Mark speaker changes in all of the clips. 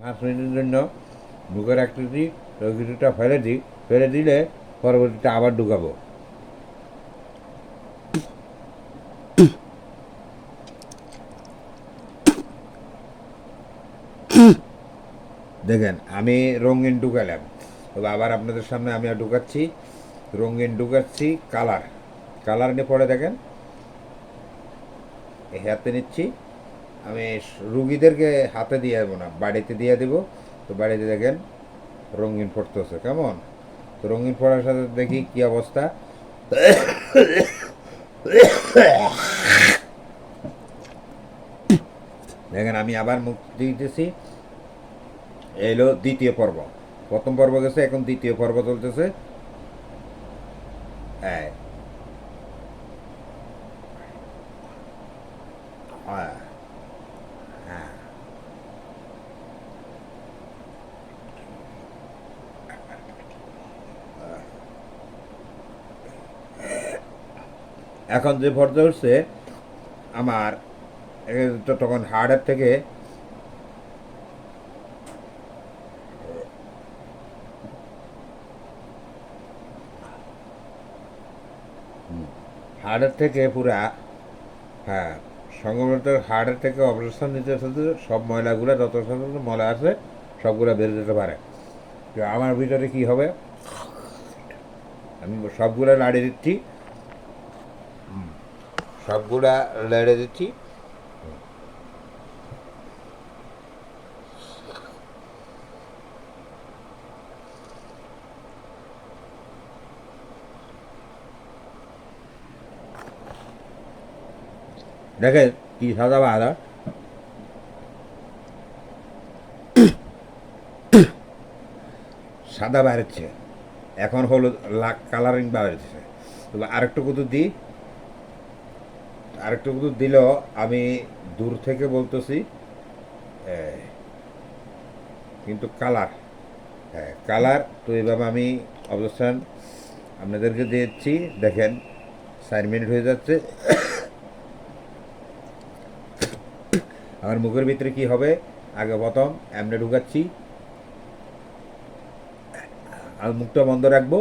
Speaker 1: পাঁচ মিনিটের জন্য মুখে রাখতেছি তো কিছুটা ফেলে দিই ফেলে দিলে পরবর্তীতে আবার ঢুকাবো। দেখেন, আমি রঙিন ঢুকালাম। তবে আবার আপনাদের সামনে আমি ঢুকাচ্ছি। রঙিন ঢুকাচ্ছি, কালার। কালার নিয়ে পরে দেখেন। হাতে নিচ্ছি। আমি রুগীদেরকে হাতে দিয়ে দেবো না, বাড়িতে দিয়ে দেবো। তো বাড়িতে দেখেন রঙিন পড়তেছে, কেমন? তো রঙিন পড়ার সাথে দেখি কি অবস্থা। দেখেন আমি আবার মুখ দিতেছি। এলো দ্বিতীয় পর্ব। প্রথম পর্ব গেছে, এখন দ্বিতীয় পর্ব চলতেছে। হ্যাঁ হ্যাঁ। এখন যে পর্যায়ে উঠছে আমার তখন হার্টের থেকে হার্টের থেকে পুরা হ্যাঁ সংক্রমিত হার্টের থেকে অপারেশন নিতে সাথে সব ময়লাগুলো যত সাথে ময়লা আছে, সবগুলো বেরিয়ে যেতে পারে। তো আমার ভিতরে কি হবে? আমি সবগুলো লাড়িয়ে দিচ্ছি সবগুলা লাড়িয়ে দিচ্ছি। দেখে কি সাদা বাহাদা সাদা বাইরেছে এখন হলুদ লাক কালারিং তবে আরেকটু কুতু দিই। আরেকটু দিলেও আমি দূর থেকে বলতেছি কিন্তু কালার হ্যাঁ কালার, তো এভাবে আমি অবস্থান আপনাদেরকে দিয়েছি। দেখেন, চার মিনিট হয়ে যাচ্ছে। আমার মুখের ভিতরে কি হবে? আগে প্রথম, এমনি ঢুকাচ্ছি। আর মুখটা বন্ধ রাখব।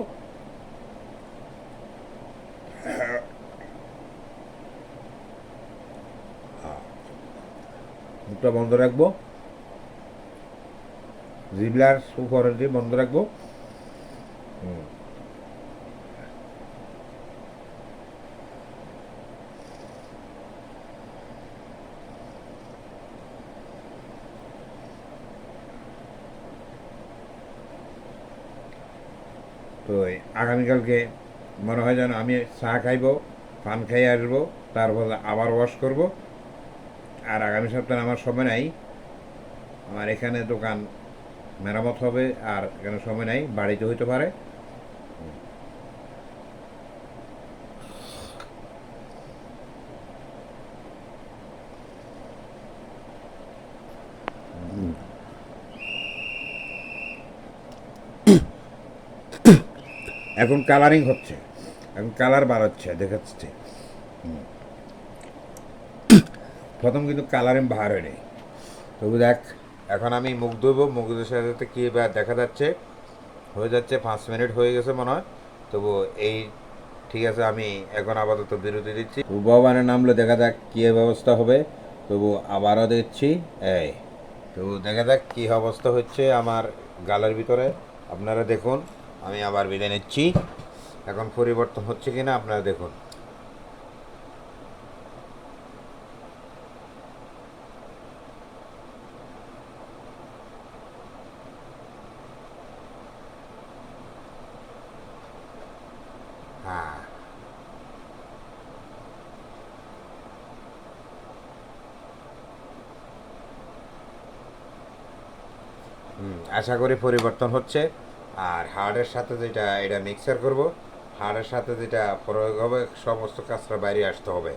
Speaker 1: মুখটা বন্ধ রাখব। জিবলার সুফরের বন্ধ রাখব। তো আগামীকালকে মনে হয় যেন আমি চা খাইব, পান খাই আসব, তারপর আবার ওয়াশ করব। আর আগামী সপ্তাহে আমার সময় নাই আমার এখানে দোকান মেরামত হবে আর এখানে সময় নাই, বাড়িতে হইতে পারে এখন কালারিং হচ্ছে, এখন কালার বাড়াচ্ছে দেখাচ্ছে। প্রথম কিন্তু কালারিং বার হয়নি। তবু দেখ, এখন আমি মুখ ধুবো, মুখ ধুয়ে সাথে কী দেখা যাচ্ছে, হয়ে যাচ্ছে পাঁচ মিনিট হয়ে গেছে মনে হয়। তবু এই, ঠিক আছে, আমি এখন আপাতত বিরতি দিচ্ছি। ভগবানের নামলে দেখা যাক কী ব্যবস্থা হবে। তবু আবারও দিচ্ছি এই তো দেখা যাক কী অবস্থা হচ্ছে আমার গালের ভিতরে। আপনারা দেখুন, আমি আবার বিদায় নিচ্ছি। এখন পরিবর্তন হচ্ছে কিনা আপনারা দেখুন হ্যাঁ হুম, আশা করি পরিবর্তন হচ্ছে। আর হার্ডের সাথে যেটা এটা মিক্সার করব, হার্ডের সাথে যেটা প্রয়োগ হবে, সমস্ত কাজটা বাইরে আসতে হবে।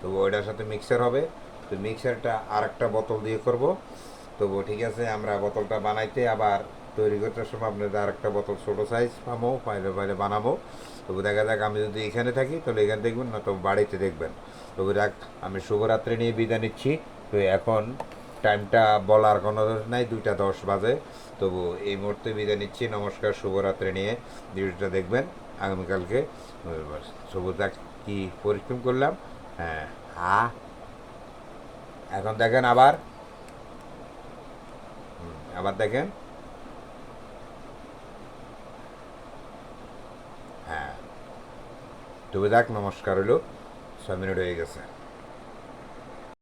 Speaker 1: তো ওইটার সাথে মিক্সার হবে। তো মিক্সারটা আর একটা বোতল দিয়ে করব। তবু ঠিক আছে, আমরা বোতলটা বানাইতে আবার তৈরি করতে সময় আপনাদের আর একটা বোতল ছোটো সাইজ পাবো পাইলে পাইলে বানাবো তবু দেখা যাক, আমি যদি এখানে থাকি, তাহলে এখানে দেখবেন না তো বাড়িতে দেখবেন। তবু দেখ আমি শুভরাত্রি নিয়ে বিদায় নিচ্ছি। তো এখন টাইমটা বলার কোনো নাই, দুইটা দশ বাজে। তবু এই মুহূর্তে বিদায় নিচ্ছি। নমস্কার, শুভরাত্রি নিয়ে ভিডিওটা দেখবেন আগামীকালকে। সবুজাক কি পরিশ্রম করলাম? হ্যাঁ হা। এখন দেখেন আবার। আবার দেখেন। হ্যাঁ। তবু যাক, নমস্কার হলো। ছয় মিনিট হয়ে গেছে।